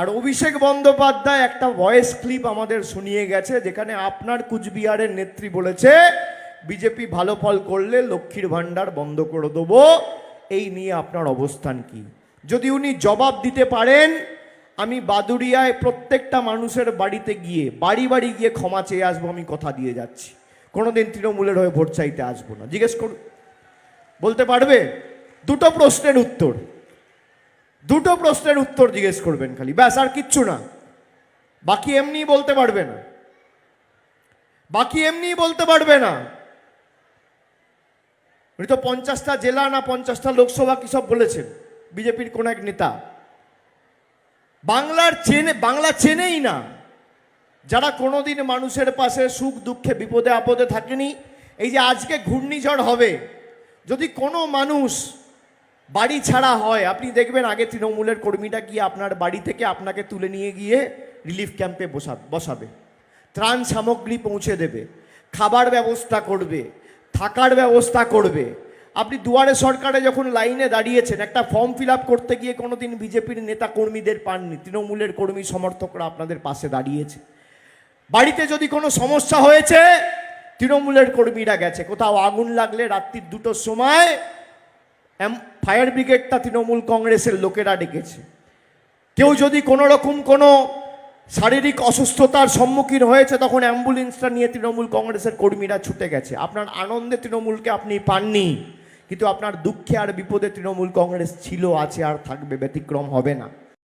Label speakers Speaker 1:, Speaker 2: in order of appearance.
Speaker 1: আর অভিষেক বন্দ্যোপাধ্যায় একটা voice clip আমাদের শুনিয়ে গেছে, যেখানে আপনার কুচবিহারের নেত্রী বলেছে, বিজেপি ভালো ফল করলে লক্ষ্মীর ভাণ্ডার বন্ধ করে দেবো। এই নিয়ে আপনার অবস্থান কি? যদি উনি জবাব দিতে পারেন, আমি বাদুড়িয়ায় প্রত্যেকটা মানুষের বাড়িতে গিয়ে, বাড়ি বাড়ি গিয়ে ক্ষমা চেয়ে আসব, আমি কথা দিয়ে যাচ্ছি। কোনোদিন তৃণমূলের হয়ে ভোট চাইতে আসব না। জিজ্ঞেস করুন। বলতে পারবে? দুটো প্রশ্নের উত্তর। দুটো প্রশ্নের উত্তর জিজ্ঞেস করবেন খালি, ব্যাস, আর কিচ্ছু না। বাকি এমনি বলতে পারবে না। বাকি এমনি বলতে পারবে না। উনি তো পঞ্চাশটা জেলা না পঞ্চাশটা লোকসভা কি সব বলেছেন? বিজেপির কোন এক নেতা। বাংলার চেনে, বাংলা চেনেই না। যারা কোনোদিন মানুষের পাশে সুখ, দুঃখে, বিপদে, আপদে থাকেনি, এই যে আজকে ঘূর্ণিঝড় হবে, যদি কোনো মানুষ বাড়ি ছাড়া হয়। আপনি দেখবেন আগে তৃণমূলের কর্মীটা গিয়ে আপনার বাড়ি থেকে আপনাকে তুলে নিয়ে গিয়ে রিলিফ ক্যাম্পে বসা বসাবে। ত্রাণ সামগ্রী পৌঁছে দেবে, খাবার ব্যবস্থা করবে, থাকার ব্যবস্থা করবে। আপনি দুয়ারে সরকারে যখন লাইনে দাঁড়িয়েছেন, একটা ফর্ম ফিল করতে গিয়ে কোনোদিন বিজেপির নেতা কর্মীদের পাননি, তৃণমূলের কর্মী সমর্থকরা আপনাদের পাশে দাঁড়িয়েছে। বাড়িতে যদি কোনো সমস্যা হয়েছে, তৃণমূলের কর্মীরা গেছে। কোথাও আগুন লাগলে রাত্রির দুটোর সময় ফায়ার ব্রিগেডটা তৃণমূল কংগ্রেসের লোকেরা ডেকেছে। কেউ যদি কোনো রকম কোনো শারীরিক অসুস্থতার সম্মুখীন হয়েছে, তখন অ্যাম্বুলেন্সটা নিয়ে তৃণমূল কংগ্রেসের কর্মীরা ছুটে গেছে। আপনার আনন্দে তৃণমূলকে আপনি পাননি, কিন্তু আপনার দুঃখে আর বিপদে তৃণমূল কংগ্রেস ছিল, আছে, আর থাকবে, ব্যতিক্রম হবে না।